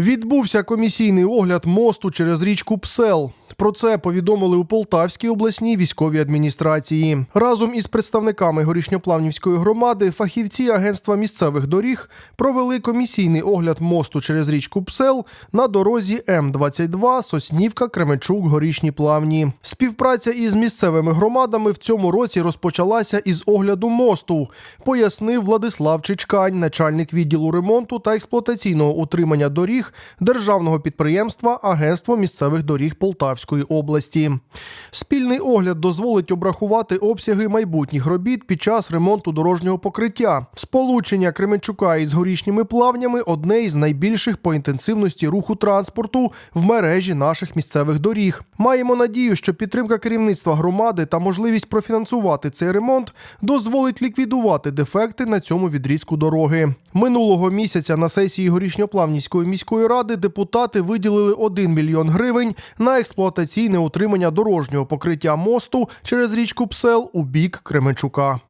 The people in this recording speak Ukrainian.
Відбувся комісійний огляд мосту через річку Псел. Про це повідомили у Полтавській обласній військовій адміністрації. Разом із представниками горішньоплавнівської громади фахівці агентства місцевих доріг провели комісійний огляд мосту через річку Псел на дорозі М22 Соснівка Кременчук Горішні Плавні. Співпраця із місцевими громадами в цьому році розпочалася із огляду мосту, пояснив Владислав Чичкань, начальник відділу ремонту та експлуатаційного утримання доріг державного підприємства Агентство місцевих доріг Полтавської області. Спільний огляд дозволить обрахувати обсяги майбутніх робіт під час ремонту дорожнього покриття. Сполучення Кременчука із горішніми плавнями одне із найбільших по інтенсивності руху транспорту в мережі наших місцевих доріг. Маємо надію, що підтримка керівництва громади та можливість профінансувати цей ремонт дозволить ліквідувати дефекти на цьому відрізку дороги. Минулого місяця на сесії Горішньоплавнівської міської ради депутати виділили 1 мільйон гривень на експлуатаційне утримання дорожнього покриття мосту через річку Псел у бік Кременчука.